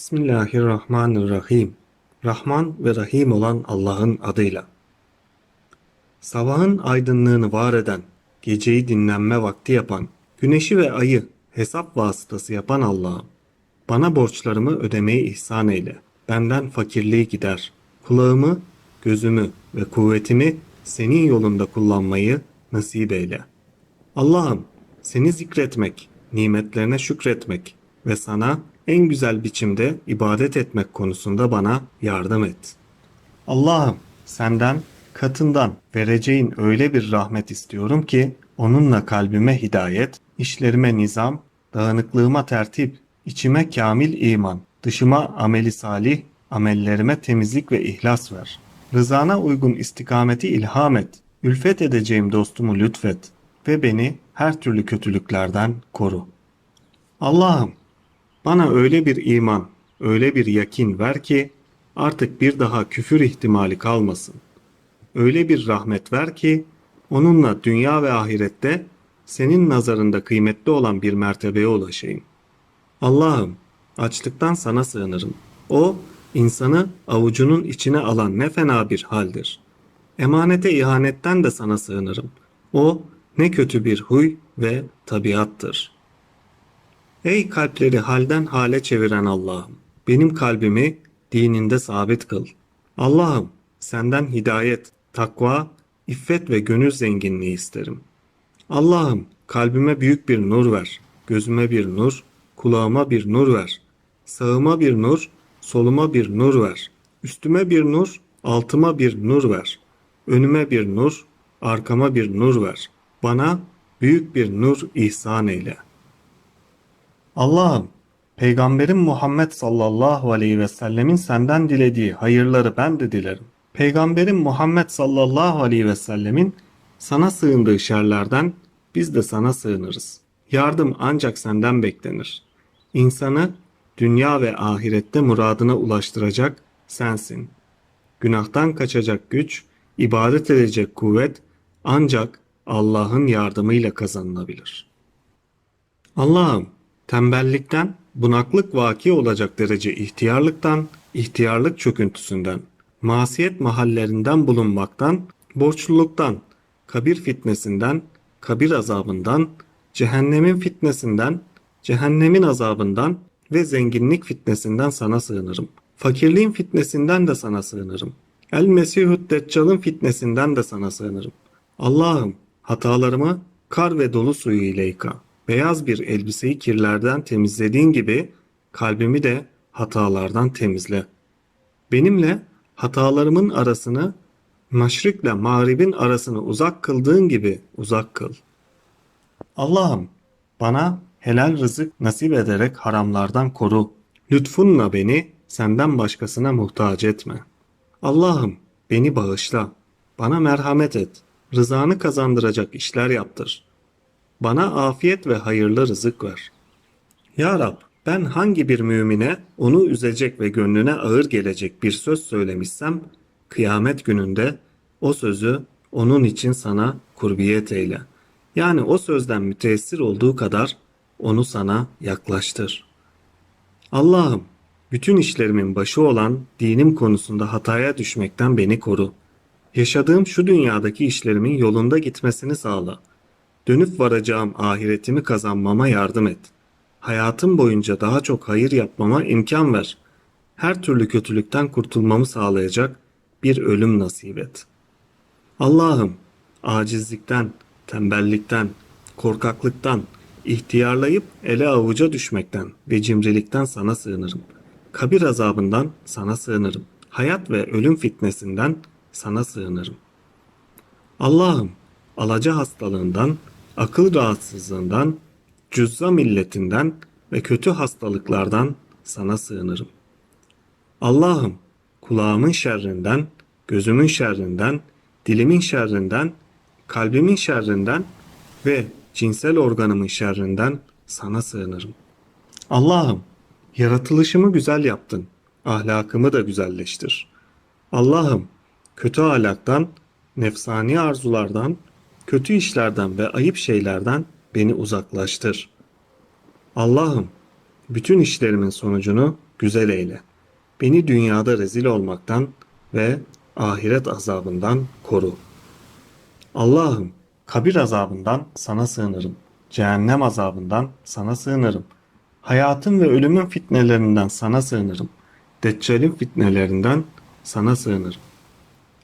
Bismillahirrahmanirrahim. Rahman ve Rahim olan Allah'ın adıyla. Sabahın aydınlığını var eden, geceyi dinlenme vakti yapan, güneşi ve ayı hesap vasıtası yapan Allah'ım. Bana borçlarımı ödemeyi ihsan eyle. Benden fakirliği gider. Kulağımı, gözümü ve kuvvetimi senin yolunda kullanmayı nasip eyle. Allah'ım seni zikretmek, nimetlerine şükretmek ve sana en güzel biçimde ibadet etmek konusunda bana yardım et. Allah'ım senden katından vereceğin öyle bir rahmet istiyorum ki onunla kalbime hidayet, işlerime nizam, dağınıklığıma tertip, içime kamil iman, dışıma ameli salih, amellerime temizlik ve ihlas ver. Rızana uygun istikameti ilham et. Ülfet edeceğim dostumu lütfet ve beni her türlü kötülüklerden koru. Allah'ım bana öyle bir iman, öyle bir yakin ver ki artık bir daha küfür ihtimali kalmasın. Öyle bir rahmet ver ki onunla dünya ve ahirette senin nazarında kıymetli olan bir mertebeye ulaşayım. Allah'ım açlıktan sana sığınırım. O insanı avucunun içine alan ne fena bir haldir. Emanete ihanetten de sana sığınırım. O ne kötü bir huy ve tabiattır.'' Ey kalpleri halden hale çeviren Allah'ım, benim kalbimi dininde sabit kıl. Allah'ım, senden hidayet, takva, iffet ve gönül zenginliği isterim. Allah'ım, kalbime büyük bir nur ver, gözüme bir nur, kulağıma bir nur ver, sağıma bir nur, soluma bir nur ver, üstüme bir nur, altıma bir nur ver, önüme bir nur, arkama bir nur ver, bana büyük bir nur ihsan eyle.'' Allah'ım, Peygamberim Muhammed sallallahu aleyhi ve sellemin senden dilediği hayırları ben de dilerim. Peygamberim Muhammed sallallahu aleyhi ve sellemin sana sığındığı şerlerden biz de sana sığınırız. Yardım ancak senden beklenir. İnsanı dünya ve ahirette muradına ulaştıracak sensin. Günahtan kaçacak güç, ibadet edecek kuvvet ancak Allah'ın yardımıyla kazanılabilir. Allah'ım Tembellikten, bunaklık vaki olacak derece ihtiyarlıktan, ihtiyarlık çöküntüsünden, masiyet mahallerinden bulunmaktan, borçluluktan, kabir fitnesinden, kabir azabından, cehennemin fitnesinden, cehennemin azabından ve zenginlik fitnesinden sana sığınırım. Fakirliğin fitnesinden de sana sığınırım. El Mesihut Deccal'ın fitnesinden de sana sığınırım. Allah'ım hatalarımı kar ve dolu suyu ile yıka.'' Beyaz bir elbiseyi kirlerden temizlediğin gibi kalbimi de hatalardan temizle. Benimle hatalarımın arasını maşrikle mağribin arasını uzak kıldığın gibi uzak kıl. Allah'ım bana helal rızık nasip ederek haramlardan koru. Lütfunla beni senden başkasına muhtaç etme. Allah'ım beni bağışla. Bana merhamet et. Rızanı kazandıracak işler yaptır.'' Bana afiyet ve hayırlı rızık ver. Ya Rab, ben hangi bir mümine onu üzecek ve gönlüne ağır gelecek bir söz söylemişsem, kıyamet gününde o sözü onun için sana kurbiyet eyle. Yani o sözden müteessir olduğu kadar onu sana yaklaştır. Allah'ım, bütün işlerimin başı olan dinim konusunda hataya düşmekten beni koru. Yaşadığım şu dünyadaki işlerimin yolunda gitmesini sağla.'' Dönüp varacağım ahiretimi kazanmama yardım et. Hayatım boyunca daha çok hayır yapmama imkan ver. Her türlü kötülükten kurtulmamı sağlayacak bir ölüm nasip et. Allah'ım acizlikten, tembellikten, korkaklıktan, ihtiyarlayıp ele avuca düşmekten ve cimrilikten sana sığınırım. Kabir azabından sana sığınırım. Hayat ve ölüm fitnesinden sana sığınırım. Allah'ım alaca hastalığından, akıl rahatsızlığından, cüzza milletinden ve kötü hastalıklardan sana sığınırım. Allah'ım kulağımın şerrinden, gözümün şerrinden, dilimin şerrinden, kalbimin şerrinden ve cinsel organımın şerrinden sana sığınırım. Allah'ım yaratılışımı güzel yaptın, ahlakımı da güzelleştir. Allah'ım kötü ahlaktan, nefsani arzulardan kötü işlerden ve ayıp şeylerden beni uzaklaştır. Allah'ım, bütün işlerimin sonucunu güzel eyle. Beni dünyada rezil olmaktan ve ahiret azabından koru. Allah'ım kabir azabından sana sığınırım. Cehennem azabından sana sığınırım. Hayatın ve ölümün fitnelerinden sana sığınırım. Deccal'in fitnelerinden sana sığınırım.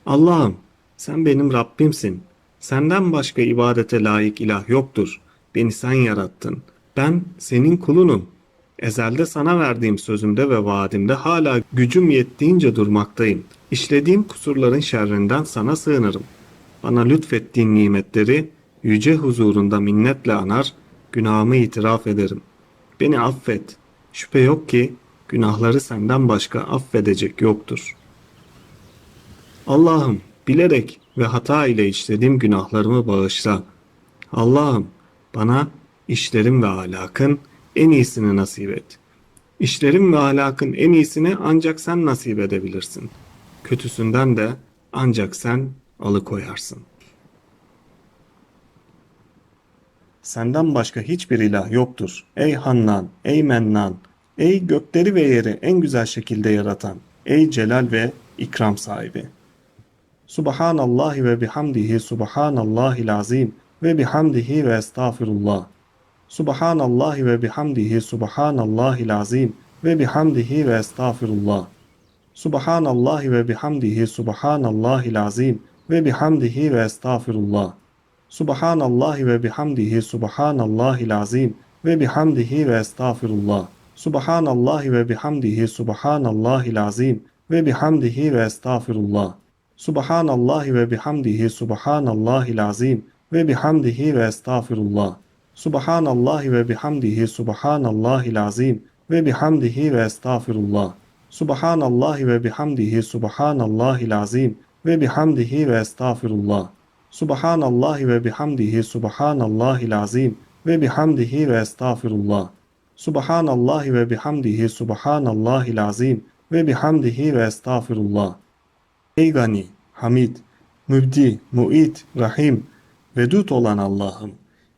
Allah'ım sen benim Rabbimsin. Senden başka ibadete layık ilah yoktur. Beni sen yarattın. Ben senin kulunum. Ezelde sana verdiğim sözümde ve vaadimde hala gücüm yettiğince durmaktayım. İşlediğim kusurların şerrinden sana sığınırım. Bana lütfettiğin nimetleri yüce huzurunda minnetle anar, günahımı itiraf ederim. Beni affet. Şüphe yok ki günahları senden başka affedecek yoktur. Allah'ım bilerek ve hata ile işlediğim günahlarımı bağışla. Allah'ım bana işlerim ve ahlakın en iyisini nasip et. İşlerim ve ahlakın en iyisini ancak sen nasip edebilirsin. Kötüsünden de ancak sen alıkoyarsın. Senden başka hiçbir ilah yoktur. Ey Hannan, ey Mennan, ey gökleri ve yeri en güzel şekilde yaratan, ey celal ve ikram sahibi. Subhanallahi ve bihamdihi subhanallahil azim ve bihamdihi ve estağfirullah. Subhanallahi ve bihamdihi subhanallahil azim ve bihamdihi ve estağfirullah. Subhanallahi ve bihamdihi subhanallahil azim ve bihamdihi ve estağfirullah. Subhanallahi ve bihamdihi subhanallahil azim ve bihamdihi ve estağfirullah. Subhanallahi ve bihamdihi subhanallahil azim ve bihamdihi ve estağfirullah. Subhanallahi ve bihamdihi subhanallahil azim ve bihamdihi ve estağfirullah. Subhanallahi ve bihamdihi subhanallahil azim ve bihamdihi ve estağfirullah. Subhanallahi ve bihamdihi subhanallahil azim ve bihamdihi ve estağfirullah. Subhanallahi ve bihamdihi subhanallahil azim ve bihamdihi ve estağfirullah. Subhanallahi ve bihamdihi subhanallahil azim ve bihamdihi ve estağfirullah. Ey gani, hamid, mübdi, muit, rahim, vedud olan Allah'ım,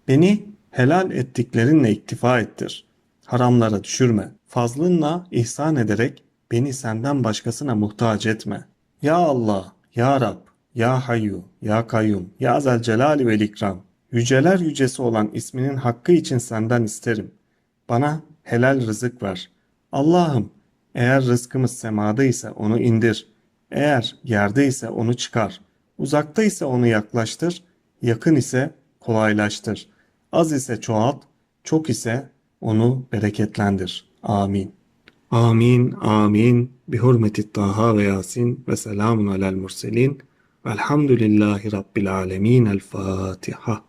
beni helal ettiklerinle iktifa ettir. Haramlara düşürme. Fazlınla ihsan ederek beni senden başkasına muhtaç etme. Ya Allah, Ya Rab, Ya Hayyu, Ya Kayyum, Ya Zelcelali ve İkram. Yüceler yücesi olan isminin hakkı için senden isterim. Bana helal rızık ver. Allah'ım eğer rızkımız semada ise onu indir. Eğer yerde ise onu çıkar. Uzakta ise onu yaklaştır. Yakın ise kolaylaştır. Az ise çoğalt. Çok ise onu bereketlendir. Amin. Amin, amin. Bi hurmeti Taha ve Yasin ve selamun alel murselin. Velhamdülillahi Rabbil alemin. El Fatiha.